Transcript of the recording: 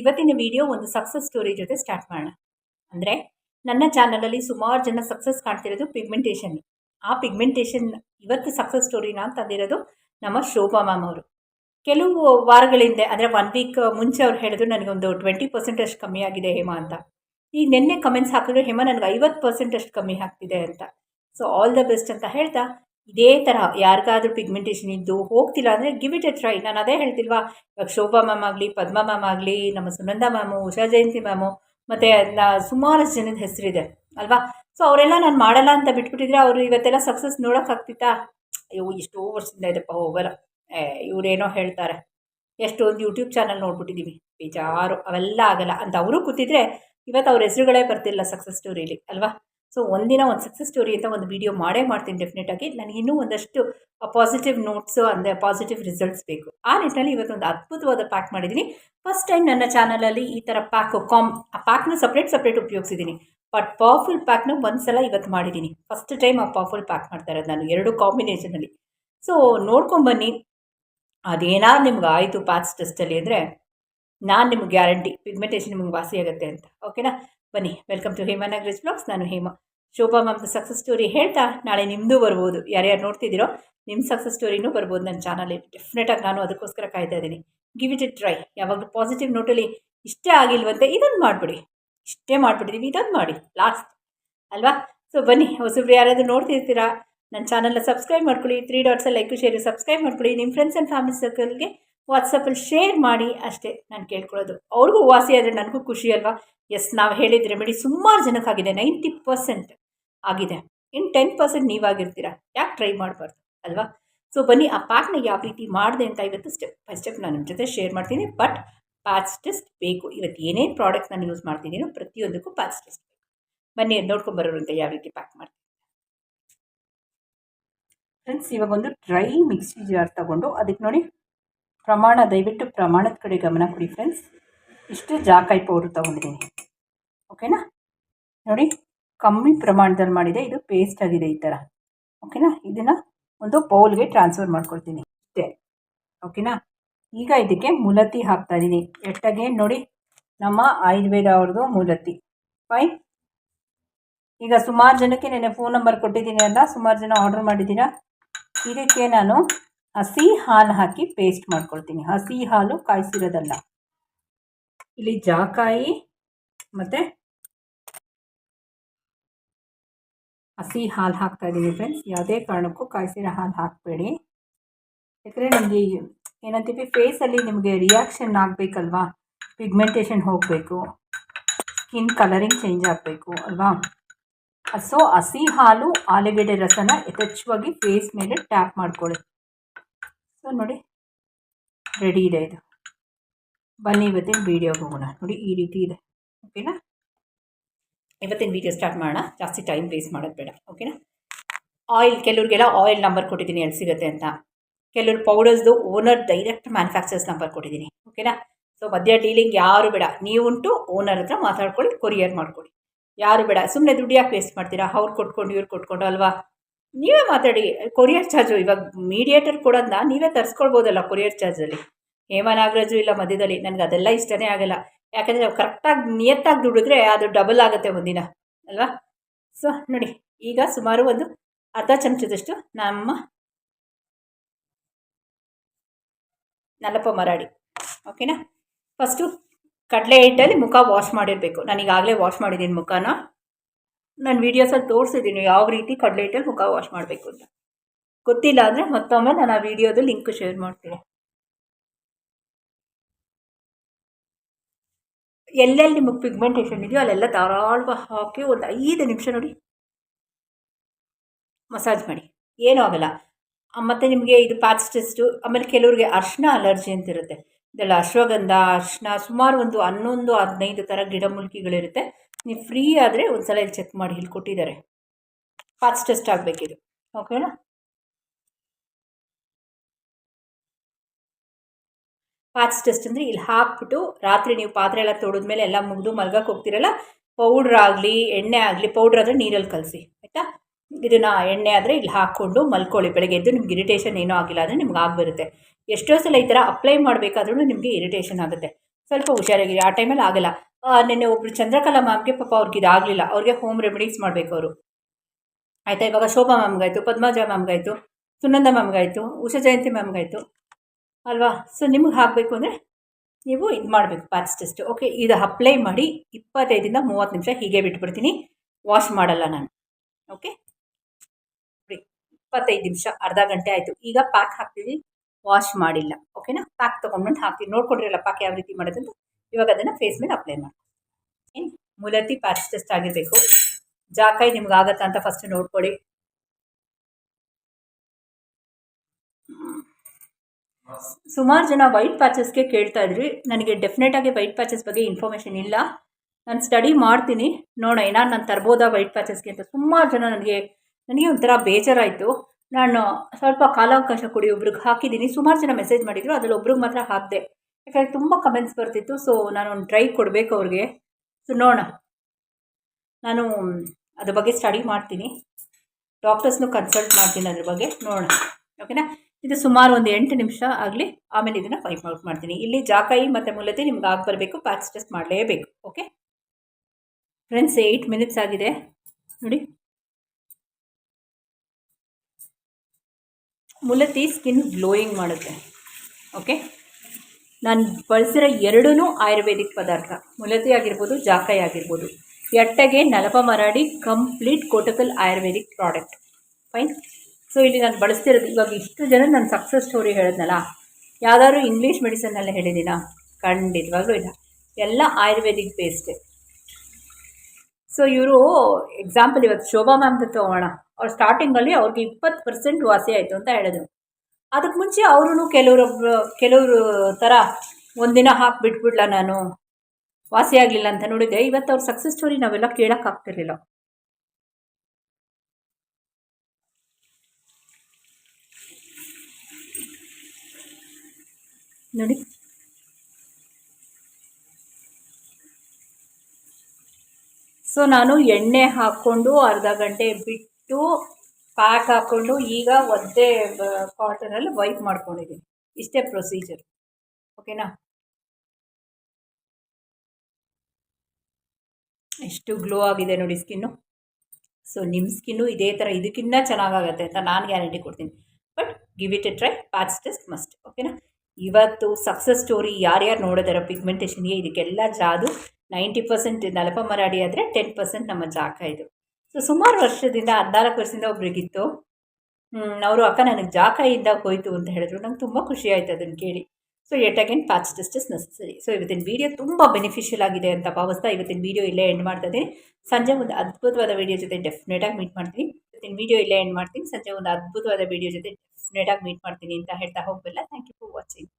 ಇವತ್ತಿನ ವಿಡಿಯೋ ಒಂದು success story ಜೊತೆ ಸ್ಟಾರ್ಟ್ ಮಾಡೋಣ. ಅಂದರೆ ನನ್ನ ಚಾನಲಲ್ಲಿ ಸುಮಾರು ಜನ ಸಕ್ಸಸ್ ಕಾಣ್ತಿರೋದು ಪಿಗ್ಮೆಂಟೇಷನ್ ಆ ಪಿಗ್ಮೆಂಟೇಷನ್ ಇವತ್ತು ಸಕ್ಸಸ್ ಸ್ಟೋರಿನ ತಂದಿರೋದು ನಮ್ಮ ಶೋಭಾ ಮ್ಯಾಮ್ ಅವರು. ಕೆಲವು ವಾರಗಳಿಂದ, ಅಂದರೆ ಒನ್ ವೀಕ್ ಮುಂಚೆ ಅವ್ರು ಹೇಳಿದ್ರು ನನಗೊಂದು ಟ್ವೆಂಟಿ ಪರ್ಸೆಂಟ್ ಅಷ್ಟು ಕಮ್ಮಿ ಆಗಿದೆ ಹೇಮಾ ಅಂತ. ಈಗ ನಿನ್ನೆ ಕಮೆಂಟ್ಸ್ ಹಾಕಿದ್ರು, ಹೇಮಾ, ನನಗೆ ಐವತ್ತು ಪರ್ಸೆಂಟ್ ಅಷ್ಟು ಕಮ್ಮಿ ಆಗ್ತಿದೆ ಅಂತ. ಸೊ ಆಲ್ ದ ಬೆಸ್ಟ್ ಅಂತ ಹೇಳ್ತಾ ಇದೇ ಥರ ಯಾರಿಗಾದ್ರೂ ಪಿಗ್ಮೆಂಟೇಷನ್ ಇದ್ದು ಹೋಗ್ತಿಲ್ಲ ಅಂದರೆ ಗಿವ್ ಇಟ್ ಎ ಟ್ರೈ ನಾನು ಅದೇ ಹೇಳ್ತಿಲ್ವಾ? ಇವಾಗ ಶೋಭಾ ಮ್ಯಾಮ್ ಆಗಲಿ, ಪದ್ಮ ಮ್ಯಾಮ್ ಆಗಲಿ, ನಮ್ಮ ಸುನಂದ ಮ್ಯಾಮು, ಉಷಾ ಜಯಂತಿ ಮ್ಯಾಮು, ಮತ್ತು ನಾ ಸುಮಾರು ಜನದ ಹೆಸರಿದೆ, ಅಲ್ವಾ? ಸೊ ಅವರೆಲ್ಲ ನಾನು ಮಾಡಲ್ಲ ಅಂತ ಬಿಟ್ಬಿಟ್ಟಿದ್ರೆ ಅವರು ಇವತ್ತೆಲ್ಲ ಸಕ್ಸಸ್ ನೋಡೋಕ್ಕಾಗ್ತಿತ್ತಾ ಅಯ್ಯೋ, ಎಷ್ಟೋ ವರ್ಷದಿಂದ ಇದೆಪ್ಪ, ಹೋಗಲ್ಲ. ಏ, ಇವರೇನೋ ಹೇಳ್ತಾರೆ. ಎಷ್ಟೊಂದು ಯೂಟ್ಯೂಬ್ ಚಾನಲ್ ನೋಡ್ಬಿಟ್ಟಿದ್ದೀವಿ ಬೇಜಾರು. ಅವೆಲ್ಲ ಆಗಲ್ಲ. ಅಂತ ಅವರು ಕೂತಿದ್ರೆ ಇವತ್ತು ಅವ್ರ ಹೆಸರುಗಳೇ ಬರ್ತಿಲ್ಲ ಸಕ್ಸಸ್ ಸ್ಟೋರಿಲಿ ಅಲ್ವಾ? ಸೊ ಒಂದಿನ ಒಂದು ಸಕ್ಸಸ್ ಸ್ಟೋರಿ ಅಂತ ಒಂದು ವಿಡಿಯೋ ಮಾಡೇ ಮಾಡ್ತೀನಿ ಡೆಫಿನೆಟಾಗಿ ನನಗೆ ಇನ್ನೂ ಒಂದಷ್ಟು ಪಾಸಿಟಿವ್ ನೋಟ್ಸು ಅಂದರೆ ಪಾಸಿಟಿವ್ ರಿಸಲ್ಟ್ಸ್ ಬೇಕು. ಆ ನಿಟ್ಟಿನಲ್ಲಿ ಇವತ್ತೊಂದು ಅದ್ಭುತವಾದ ಪ್ಯಾಕ್ ಮಾಡಿದ್ದೀನಿ. ಫಸ್ಟ್ ಟೈಮ್ ನನ್ನ ಚಾನಲಲ್ಲಿ ಈ ಥರ ಪ್ಯಾಕ್ ಕಾಮ್ ಆ ಪ್ಯಾಕ್ನ ಸಪ್ರೇಟ್ ಸಪ್ರೇಟ್ ಉಪಯೋಗಿಸಿದ್ದೀನಿ. ಬಟ್ ಪವರ್ಫುಲ್ ಪ್ಯಾಕ್ನ ಒಂದು ಸಲ ಇವತ್ತು ಮಾಡಿದ್ದೀನಿ. ಫಸ್ಟ್ ಟೈಮ್ ಆ ಪವರ್ಫುಲ್ ಪ್ಯಾಕ್ ಮಾಡ್ತಾ ಇರೋದು ನಾನು, ಎರಡು ಕಾಂಬಿನೇಷನಲ್ಲಿ ಸೊ ನೋಡ್ಕೊಂಬನ್ನಿ ಅದೇನಾದ್ರು ನಿಮ್ಗೆ ಆಯಿತು ಪ್ಯಾಚ್ ಟೆಸ್ಟಲ್ಲಿ ಅಂದರೆ ನಾನು ನಿಮ್ಗೆ ಗ್ಯಾರಂಟಿ ಪಿಗ್ಮೆಂಟೇಷನ್ ನಿಮ್ಗೆ ವಾಸಿ ಆಗುತ್ತೆ ಅಂತ. ಓಕೆನಾ ಬನ್ನಿ ವೆಲ್ಕಮ್ ಟು ಹೇಮಾನಗ್ರೇಜ್ ಬ್ಲಾಗ್ಸ್ ನಾನು ಹೇಮಾ. ಶೋಭಾ ಮ್ಯಾಮ್ದು ಸಕ್ಸಸ್ ಸ್ಟೋರಿ ಹೇಳ್ತಾ ನಾಳೆ ನಿಮ್ಮದು ಬರ್ಬೋದು. ಯಾರ್ಯಾರು ನೋಡ್ತಿದ್ದೀರೋ ನಿಮ್ಮ ಸಕ್ಸಸ್ ಸ್ಟೋರಿನೂ ಬರ್ಬೋದು ನನ್ನ ಚಾನಲಲ್ಲಿ ಡೆಫಿನೆಟಾಗಿ ನಾನು ಅದಕ್ಕೋಸ್ಕರ ಕಾಯ್ತಾ ಇದ್ದೀನಿ. ಗಿವ್ ಇಟ್ ಎ ಟ್ರೈ ಯಾವಾಗಲೂ ಪಾಸಿಟಿವ್ ನೋಟಲ್ಲಿ ಇಷ್ಟೇ ಆಗಿಲ್ವಂತೆ ಇದನ್ನು ಮಾಡಿಬಿಡಿ. ಇಷ್ಟೇ ಮಾಡಿಬಿಟ್ಟಿದ್ದೀವಿ ಇದನ್ನು ಮಾಡಿ. ಲಾಸ್ಟ್ ಅಲ್ವಾ? ಸೊ ಬನ್ನಿ, ಹೊಸಬ್ರು ಯಾರಾದರೂ ನೋಡ್ತಿರ್ತೀರಾ ನನ್ನ ಚಾನಲ್ನ ಸಬ್ಸ್ಕ್ರೈಬ್ ಮಾಡ್ಕೊಳ್ಳಿ. ತ್ರೀ ಡಾಟ್ಸಲ್ಲಿ ಲೈಕ್ ಶೇರ್ ಸಬ್ಸ್ಕ್ರೈಬ್ ಮಾಡ್ಕೊಳ್ಳಿ. ನಿಮ್ಮ ಫ್ರೆಂಡ್ಸ್ ಆ್ಯಂಡ್ ಫ್ಯಾಮಿಲಿ ಸರ್ಕಲ್ಗೆ ವಾಟ್ಸಪ್ಪಲ್ಲಿ ಶೇರ್ ಮಾಡಿ ಅಷ್ಟೇ ನಾನು ಕೇಳ್ಕೊಳ್ಳೋದು. ಅವ್ರಿಗೂ ವಾಸಿ ಆದರೆ ನನಗೂ ಖುಷಿ ಅಲ್ವಾ? ಎಸ್ ನಾವು ಹೇಳಿದ ರೆಮಿಡಿ ಸುಮಾರು ಜನಕ್ಕಾಗಿದೆ ನೈಂಟಿ ಪರ್ಸೆಂಟ್ ಆಗಿದೆ. ಇನ್ನು ಟೆನ್ ಪರ್ಸೆಂಟ್ ನೀವಾಗಿರ್ತೀರಾ? ಯಾಕೆ ಟ್ರೈ ಮಾಡಬಾರ್ದು? ಅಲ್ವಾ? ಸೊ ಬನ್ನಿ, ಆ ಪ್ಯಾಕ್ನ ಯಾವ ರೀತಿ ಮಾಡಿದೆ ಅಂತ ಇವತ್ತು ಸ್ಟೆಪ್ ಬೈ ಸ್ಟೆಪ್ ನಾನು ನಿಮ್ಮ ಜೊತೆ ಶೇರ್ ಮಾಡ್ತೀನಿ. ಬಟ್ ಪ್ಯಾಚ್ ಟೆಸ್ಟ್ ಬೇಕು. ಇವತ್ತು ಏನೇನು ಪ್ರಾಡಕ್ಟ್ ನಾನು ಯೂಸ್ ಮಾಡ್ತಿದ್ದೀನೋ ಪ್ರತಿಯೊಂದಕ್ಕೂ ಪ್ಯಾಚ್ ಟೆಸ್ಟ್ ಬೇಕು. ಬನ್ನಿ ನೋಡ್ಕೊಂಬರೋರು ಅಂತ ಯಾವ ರೀತಿ ಪ್ಯಾಕ್ ಮಾಡ್ತೀನಿ. ಫ್ರೆಂಡ್ಸ್ ಇವಾಗ ಒಂದು ಡ್ರೈ ಮಿಕ್ಸಿ ಜಾರ್ ತಗೊಂಡು ಅದಕ್ಕೆ ನೋಡಿ ಪ್ರಮಾಣ, ದಯವಿಟ್ಟು ಪ್ರಮಾಣದ ಕಡೆ ಗಮನ ಕೊಡಿ ಫ್ರೆಂಡ್ಸ್ ಇಷ್ಟು ಜಾಕಾಯಿ ಪೌಡ್ರ್ ತೊಗೊಂಡಿದ್ದೀನಿ. ಓಕೆನಾ ನೋಡಿ, ಕಮ್ಮಿ ಪ್ರಮಾಣದಲ್ಲಿ ಮಾಡಿದೆ, ಇದು ಪೇಸ್ಟ್ ಆಗಿದೆ ಈ ಥರ ಓಕೆನಾ ಇದನ್ನು ಒಂದು ಬೌಲ್ಗೆ ಟ್ರಾನ್ಸ್ಫರ್ ಮಾಡ್ಕೊಳ್ತೀನಿ ಇಷ್ಟೇ. ಓಕೆನಾ ಈಗ ಇದಕ್ಕೆ ಮುಲತಿ ಹಾಕ್ತಾ ಇದ್ದೀನಿ ಎಟ್ಟಾಗೆ? ನೋಡಿ, ನಮ್ಮ ಆಯುರ್ವೇದ ಅವ್ರದ್ದು ಮುಲತಿ. ಫೈನ್ ಈಗ ಸುಮಾರು ಜನಕ್ಕೆ ನೆನೆ ಫೋನ್ ನಂಬರ್ ಕೊಟ್ಟಿದ್ದೀನಿ ಅಲ್ಲ ಸುಮಾರು ಜನ ಆರ್ಡರ್ ಮಾಡಿದ್ದೀರಾ? ಇದಕ್ಕೆ ನಾನು ಹಸಿ ಹಾಲು ಹಾಕಿ ಪೇಸ್ಟ್ ಮಾಡ್ಕೊಳ್ತೀನಿ. ಹಸಿ ಹಾಲು ಕಾಯಿಸಿರೋದಲ್ಲ ಇಲ್ಲಿ ಜಾಕಾಯಿ ಮತ್ತು ಹಸಿ ಹಾಲು ಹಾಕ್ತಾ ಇದ್ದೀನಿ ಫ್ರೆಂಡ್ಸ್ ಯಾವುದೇ ಕಾರಣಕ್ಕೂ ಕಾಯಿಸಿರೋ ಹಾಲು ಹಾಕಬೇಡಿ. ಯಾಕಂದರೆ ನಿಮಗೆ ಏನಂತೀವಿ ಫೇಸಲ್ಲಿ ನಿಮಗೆ ರಿಯಾಕ್ಷನ್ ಆಗಬೇಕಲ್ವಾ? ಪಿಗ್ಮೆಂಟೇಷನ್ ಹೋಗಬೇಕು. ಸ್ಕಿನ್ ಕಲರಿಂಗ್ ಚೇಂಜ್ ಆಗಬೇಕು ಅಲ್ವಾ? ಸೊ ಹಸಿ ಹಾಲು, ಆಲೂಗೆಡ್ಡೆ ರಸನ ಯಥೇಚ್ಛವಾಗಿ ಫೇಸ್ ಮೇಲೆ ಟ್ಯಾಪ್ ಮಾಡ್ಕೊಳ್ಳಿ ಸೊ ನೋಡಿ ರೆಡಿ ಇದೆ ಇದು. ಬನ್ನಿ ಇವತ್ತಿನ ವೀಡಿಯೋಗೆ ಹೋಗೋಣ. ನೋಡಿ ಈ ರೀತಿ ಇದೆ. ಓಕೆನಾ ಇವತ್ತಿನ ವೀಡಿಯೋ ಸ್ಟಾರ್ಟ್ ಮಾಡೋಣ. ಜಾಸ್ತಿ ಟೈಮ್ ವೇಸ್ಟ್ ಮಾಡೋದು ಬೇಡ. ಓಕೆನಾ ಆಯಿಲ್ ಕೆಲವ್ರಿಗೆಲ್ಲ ಆಯಿಲ್ ನಂಬರ್ ಕೊಟ್ಟಿದ್ದೀನಿ, ಎಲ್ಲಿ ಸಿಗುತ್ತೆ ಅಂತ. ಕೆಲವ್ರು ಪೌಡರ್ಸ್ದು ಓನರ್ ಡೈರೆಕ್ಟ್ ಮ್ಯಾನುಫ್ಯಾಕ್ಚರ್ಸ್ ನಂಬರ್ ಕೊಟ್ಟಿದ್ದೀನಿ. ಓಕೆನಾ ಸೊ ಮಧ್ಯ ಡೀಲಿಂಗ್ ಯಾರು ಬೇಡ. ನೀವುಂಟು ಓನರ್ ಹತ್ರ ಮಾತಾಡ್ಕೊಳ್ಳಿ ಕೊರಿಯರ್ ಮಾಡ್ಕೊಳ್ಳಿ. ಯಾರು ಬೇಡ. ಸುಮ್ಮನೆ ದುಡ್ಡು ಯಾಕೆ ವೇಸ್ಟ್ ಮಾಡ್ತೀರಾ? ಅವ್ರು ಕೊಟ್ಕೊಂಡು, ಇವ್ರು ಕೊಟ್ಕೊಂಡು ಅಲ್ವಾ? ನೀವೇ ಮಾತಾಡಿ. ಕೊರಿಯರ್ ಚಾರ್ಜು, ಇವಾಗ ಮೀಡಿಯೇಟರ್ ಕೊಡೋದನ್ನ ನೀವೇ ತರಿಸ್ಕೊಳ್ಬೋದಲ್ಲ ಕೊರಿಯರ್ ಚಾರ್ಜಲ್ಲಿ. ಹೇಮಾ ನಾಗರಾಜು ಇಲ್ಲ ಮಧ್ಯದಲ್ಲಿ, ನನಗೆ ಅದೆಲ್ಲ ಇಷ್ಟನೇ ಆಗಲ್ಲ. ಯಾಕಂದರೆ ನಾವು ಕರೆಕ್ಟಾಗಿ ನಿಯತ್ತಾಗಿ ದುಡಿದ್ರೆ ಅದು ಡಬಲ್ ಆಗುತ್ತೆ ಒಂದಿನ, ಅಲ್ವಾ? ಸೊ ನೋಡಿ, ಈಗ ಸುಮಾರು ಒಂದು ಅರ್ಧ ಚಮಚದಷ್ಟು ನಮ್ಮ ನಲಪ ಮರಾಡಿ ಓಕೆನಾ ಫಸ್ಟು ಕಡಲೆ ಹಿಟ್ಟಲ್ಲಿ ಮುಖ ವಾಶ್ ಮಾಡಿರಬೇಕು. ನಾನೀಗಾಗಲೇ ವಾಶ್ ಮಾಡಿದ್ದೀನಿ ಮುಖನ. ನಾನು ವೀಡಿಯೋಸಲ್ಲಿ ತೋರಿಸಿದ್ದೀನಿ ಯಾವ ರೀತಿ ಕಡಲೆ ಹಿಟ್ಟಲ್ಲಿ ಮುಖ ವಾಶ್ ಮಾಡಬೇಕು ಅಂತ. ಗೊತ್ತಿಲ್ಲ ಅಂದರೆ ಮತ್ತೊಮ್ಮೆ ನಾನು ಆ ವೀಡಿಯೋದು ಲಿಂಕ್ ಶೇರ್ ಮಾಡ್ತೀನಿ. ಎಲ್ಲೆಲ್ಲಿ ನಿಮಗೆ ಪಿಗ್ಮೆಂಟೇಷನ್ ಇದೆಯೋ ಅಲ್ಲೆಲ್ಲ ಧಾರಾಳವಾಗಿ ಹಾಕಿ ಒಂದು ಐದು ನಿಮಿಷ ನೋಡಿ. ಮಸಾಜ್ ಮಾಡಿ. ಏನೂ ಆಗಲ್ಲ. ಮತ್ತು ನಿಮಗೆ ಇದು ಪ್ಯಾಚ್ ಟೆಸ್ಟು ಆಮೇಲೆ ಕೆಲವ್ರಿಗೆ ಅರ್ಶಿನ ಅಲರ್ಜಿ ಅಂತ ಇರುತ್ತೆ. ಇದೆಲ್ಲ ಅಶ್ವಗಂಧ, ಅರ್ಶಿನ ಸುಮಾರು ಒಂದು ಹನ್ನೊಂದು, ಹದಿನೈದು ಥರ ಗಿಡಮೂಲಿಕೆಗಳಿರುತ್ತೆ. ನೀವು ಫ್ರೀ ಆದರೆ ಒಂದು ಸಲ ಇಲ್ಲಿ ಚೆಕ್ ಮಾಡಿ, ಇಲ್ಲಿ ಕೊಟ್ಟಿದ್ದಾರೆ. ಫಾಸ್ಟೆಸ್ಟ್ ಟೆಸ್ಟ್ ಆಗಬೇಕಿದು. ಓಕೆನಾ ಫಾಸ್ಟೆಸ್ಟ್ ಟೆಸ್ಟ್ ಅಂದರೆ ಇಲ್ಲಿ ಹಾಕ್ಬಿಟ್ಟು ರಾತ್ರಿ ನೀವು ಪಾತ್ರೆ ಎಲ್ಲ ಮೇಲೆ ಎಲ್ಲ ಮುಗಿದು ಮಲ್ಗಕ್ಕೆ ಹೋಗ್ತಿರಲ್ಲ ಪೌಡ್ರ್ ಆಗಲಿ, ಎಣ್ಣೆ ಆಗಲಿ ಪೌಡ್ರ್ ಆದರೆ ನೀರಲ್ಲಿ ಕಲಸಿ, ಆಯಿತಾ? ಇದನ್ನು ಎಣ್ಣೆ ಆದರೆ ಇಲ್ಲಿ ಹಾಕ್ಕೊಂಡು ಮಲ್ಕೊಳ್ಳಿ. ಬೆಳಗ್ಗೆ ಎದ್ದು ನಿಮ್ಗೆ ಇರಿಟೇಷನ್ ಏನೂ ಆಗಿಲ್ಲ ಅಂದರೆ ನಿಮ್ಗೆ ಆಗಿಬಿರುತ್ತೆ ಎಷ್ಟೋ ಸಲ ಈ ಥರ ಅಪ್ಲೈ ಮಾಡಬೇಕಾದ್ರೂ ನಿಮಗೆ ಇರಿಟೇಷನ್ ಆಗುತ್ತೆ. ಸ್ವಲ್ಪ ಹುಷಾರಾಗಿರಿ. ಆ ಟೈಮಲ್ಲಿ ಆಗಲ್ಲ. ನಿನ್ನೆ ಒಬ್ಬರು ಚಂದ್ರಕಲಾ ಮ್ಯಾಮ್ಗೆ ಪಾಪ ಅವ್ರಿಗೆ ಇದಾಗಲಿಲ್ಲ. ಅವ್ರಿಗೆ ಹೋಮ್ ರೆಮಿಡೀಸ್ ಮಾಡಬೇಕು ಅವರು ಆಯಿತಾ, ಇವಾಗ ಶೋಭಾ ಮ್ಯಾಮ್ಗಾಯಿತು, ಪದ್ಮಜ ಮ್ಯಾಮ್ಗಾಯಿತು, ಸುನಂದ ಮ್ಯಾಮ್ಗಾಯಿತು, ಉಷಾ ಜಯಂತಿ ಮ್ಯಾಮ್ಗಾಯಿತು. ಅಲ್ವಾ? ಸೊ ನಿಮ್ಗೆ ಹಾಕಬೇಕು ಅಂದರೆ ನೀವು ಇದು ಮಾಡಬೇಕು ಪ್ಯಾಚ್ ಟೆಸ್ಟ್ ಓಕೆ ಇದು ಅಪ್ಲೈ ಮಾಡಿ ಇಪ್ಪತ್ತೈದಿಂದ ಮೂವತ್ತು ನಿಮಿಷ ಹೀಗೆ ಬಿಟ್ಬಿಡ್ತೀನಿ. ವಾಶ್ ಮಾಡಲ್ಲ ನಾನು. ಓಕೆ ಇಪ್ಪತ್ತೈದು ನಿಮಿಷ, ಅರ್ಧ ಗಂಟೆ ಆಯಿತು. ಈಗ ಪ್ಯಾಕ್ ಹಾಕ್ತೀವಿ ವಾಶ್ ಮಾಡಿಲ್ಲ. ಓಕೆನಾ ಪ್ಯಾಕ್ ತೊಗೊಂಡ್ಬಂದು ಹಾಕ್ತೀನಿ ನೋಡ್ಕೊಂಡಿರಲ್ಲ ಪ್ಯಾಕ್ ಯಾವ ರೀತಿ ಮಾಡೋದಂತ ಇವಾಗ ಅದನ್ನು ಫೇಸ್ ಮೇಲೆ ಅಪ್ಲೈ ಮಾಡಿ ಏನು ಮೂಲತಿ ಪ್ಯಾಚ್ ಟೆಸ್ಟ್ ಆಗಿರಬೇಕು. ಜಾಕಾಯಿ ನಿಮ್ಗೆ ಆಗತ್ತಾ ಅಂತ ಫಸ್ಟ್ ನೋಡ್ಕೊಳ್ಳಿ ಸುಮಾರು ಜನ ವೈಟ್ ಪ್ಯಾಚಸ್ಗೆ ಕೇಳ್ತಾ ಇದ್ರಿ. ನನಗೆ ಡೆಫಿನೆಟಾಗಿ ವೈಟ್ ಪ್ಯಾಚಸ್ ಬಗ್ಗೆ ಇನ್ಫಾರ್ಮೇಷನ್ ಇಲ್ಲ. ನಾನು ಸ್ಟಡಿ ಮಾಡ್ತೀನಿ. ನೋಡೋಣ, ಏನಾರು ನಾನು ತರ್ಬೋದಾ ವೈಟ್ ಪ್ಯಾಚಸ್ಗೆ ಅಂತ. ಸುಮಾರು ಜನ ನನಗೆ ನನಗೆ ಒಂಥರ ಬೇಜಾರಾಯಿತು. ನಾನು ಸ್ವಲ್ಪ ಕಾಲಾವಕಾಶ ಕೊಡಿ, ಒಬ್ರಿಗೆ ಹಾಕಿದ್ದೀನಿ. ಸುಮಾರು ಜನ ಮೆಸೇಜ್ ಮಾಡಿದರು, ಅದರಲ್ಲಿ ಒಬ್ರಿಗೆ ಮಾತ್ರ ಹಾಕಿದೆ. ಯಾಕಂದರೆ ತುಂಬ ಕಮೆಂಟ್ಸ್ ಬರ್ತಿತ್ತು. ಸೊ ನಾನು ಒಂದು ಟ್ರೈ ಕೊಡಬೇಕು ಅವ್ರಿಗೆ. ಸೊ ನೋಡೋಣ. ನಾನು ಅದ್ರ ಬಗ್ಗೆ ಸ್ಟಡಿ ಮಾಡ್ತೀನಿ. ಡಾಕ್ಟರ್ಸ್ನು ಕನ್ಸಲ್ಟ್ ಮಾಡ್ತೀನಿ ಅದ್ರ ಬಗ್ಗೆ. ನೋಡೋಣ. ಓಕೆನಾ ಇದು ಸುಮಾರು ಒಂದು ಎಂಟು ನಿಮಿಷ ಆಗಲಿ. ಆಮೇಲೆ ಇದನ್ನು ವೈಪ್ ಔಟ್ ಮಾಡ್ತೀನಿ. ಇಲ್ಲಿ ಜಾಕಾಯಿ ಮತ್ತು ಮೂಲತೆ ನಿಮ್ಗೆ ಆಗಿ ಬರಬೇಕು ಪ್ಯಾಕ್ಸ್ ಟೆಸ್ಟ್ ಮಾಡಲೇಬೇಕು. ಓಕೆ ಫ್ರೆಂಡ್ಸ್ ಏಯ್ಟ್ ಮಿನಿಟ್ಸ್ ಆಗಿದೆ. ನೋಡಿ. ಮೂಲತಿ ಸ್ಕಿನ್ ಗ್ಲೋಯಿಂಗ್ ಮಾಡುತ್ತೆ. ಓಕೆ ನಾನು ಬಳಸಿರೋ ಎರಡೂ ಆಯುರ್ವೇದಿಕ್ ಪದಾರ್ಥ. ಮುಲತಿ ಆಗಿರ್ಬೋದು ಜಾಕಾಯಿ ಆಗಿರ್ಬೋದು. ಎಟ್ಟಗೆ ನಲಪ ಮರಾಡಿ complete Kottakkal ayurvedic product. Fine so ಇಲ್ಲಿ ನಾನು ಬಳಸ್ತಿರೋದು ಇವಾಗ ಇಷ್ಟು ಜನ ನಾನು ಸಕ್ಸಸ್ ಸ್ಟೋರಿ ಹೇಳಿದ್ನಲ್ಲ, ಯಾವ್ದಾದ್ರು ಇಂಗ್ಲೀಷ್ ಮೆಡಿಸನ್ನೆಲ್ಲ ಹೇಳಿದ್ದೀನಾ ಖಂಡಿತವಾಗ್ಲೂ ಇಲ್ಲ. ಎಲ್ಲ ಆಯುರ್ವೇದಿಕ್ ಬೇಸ್ಡ್ ಸೊ ಇವರು ಎಕ್ಸಾಂಪಲ್ ಇವತ್ತು ಶೋಭಾ ಮ್ಯಾಮ್ದು ತಗೋಣ. ಅವ್ರು ಸ್ಟಾರ್ಟಿಂಗಲ್ಲಿ ಅವ್ರಿಗೆ ಇಪ್ಪತ್ತು ಪರ್ಸೆಂಟ್ ವಾಸಿ ಆಯಿತು ಅಂತ ಹೇಳಿದ್ರು. ಅದಕ್ಕೆ ಮುಂಚೆ ಅವರು ಕೆಲವರೊಬ್ಬರು ಕೆಲವರು ಥರ ಒಂದಿನ ಹಾಕಿ ಬಿಟ್ಬಿಡ್ಲ ನಾನು? ವಾಸಿ ಆಗಲಿಲ್ಲ ಅಂತ ನೋಡಿದೆ ಇವತ್ತು ಅವ್ರ ಸಕ್ಸಸ್ ಸ್ಟೋರಿ ನಾವೆಲ್ಲ ಕೇಳೋಕ್ಕಾಗ್ತಿರ್ಲಿಲ್ಲ ನೋಡಿ. ಸೊ ನಾನು ಎಣ್ಣೆ ಹಾಕ್ಕೊಂಡು ಅರ್ಧ ಗಂಟೆ ಬಿಟ್ಟು ಪ್ಯಾಕ್ ಹಾಕ್ಕೊಂಡು ಈಗ ಒದ್ದೆ ಕಾಟನಲ್ಲಿ ವೈಪ್ ಮಾಡ್ಕೊಂಡಿದ್ದೀನಿ. ಇಷ್ಟೇ ಪ್ರೊಸೀಜರ್ ಓಕೆನಾ ಎಷ್ಟು ಗ್ಲೋ ಆಗಿದೆ ನೋಡಿ ಸ್ಕಿನ್ನು ಸೊ ನಿಮ್ಮ ಸ್ಕಿನ್ನು ಇದೇ ಥರ ಇದಕ್ಕಿಂತ ಚೆನ್ನಾಗಾಗತ್ತೆ ಅಂತ ನಾನು ಗ್ಯಾರಂಟಿ ಕೊಡ್ತೀನಿ. But give it a try patch test must ಓಕೆನಾ ಇವತ್ತು ಸಕ್ಸಸ್ ಸ್ಟೋರಿ ಯಾರ್ಯಾರು ನೋಡೋದಾರ ಪಿಗ್ಮೆಂಟೇಷನ್ಗೆ ಇದಕ್ಕೆಲ್ಲ ಜಾದು ನೈಂಟಿ ಪರ್ಸೆಂಟ್ ನಲಪ ಮರಾಡಿ ಆದರೆ ಟೆನ್ ಪರ್ಸೆಂಟ್ ನಮ್ಮ ಜಾಕ ಇದು. ಸೊ ಸುಮಾರು ವರ್ಷದಿಂದ ಹದಿನಾಲ್ಕು ವರ್ಷದಿಂದ ಒಬ್ರಿಗಿತ್ತು. ಅವರು ಅಕ್ಕ ನನಗೆ ಜಾಕಾಯಿಂದ ಹೋಯ್ತು ಅಂತ ಹೇಳಿದ್ರು. ನಂಗೆ ತುಂಬ ಖುಷಿ ಆಯಿತು ಅದನ್ನು ಕೇಳಿ. So yet again patch test is necessary so ಇವತ್ತಿನ ವಿಡಿಯೋ ತುಂಬ ಬೆನಿಫಿಷಿಯಲ್ ಆಗಿದೆ ಅಂತ ಭಾವಿಸ್ತಾ ಇವತ್ತಿನ ವಿಡಿಯೋ ಇಲ್ಲೇ ಎಂಡ್ ಮಾಡ್ತಾ ಇದ್ದೀನಿ ಸಂಜೆ ಒಂದು ಅದ್ಭುತವಾದ ವಿಡಿಯೋ ಜೊತೆ ಡೆಫಿನೆಟಾಗಿ ಮೀಟ್ ಮಾಡ್ತೀನಿ. ಇವತ್ತಿನ ವಿಡಿಯೋ ಇಲ್ಲೇ ಎಂಡ್ ಮಾಡ್ತೀನಿ. ಸಂಜೆ ಒಂದು ಅದ್ಭುತವಾದ ವಿಡಿಯೋ ಜೊತೆ ಡೆಫಿನೆಟಾಗಿ ಮೀಟ್ ಮಾಡ್ತೀನಿ ಅಂತ ಹೇಳ್ತಾ ಹೋಗಬಲ್ಲ ಥ್ಯಾಂಕ್ ಯು ಫಾರ್ ವಾಚಿಂಗ್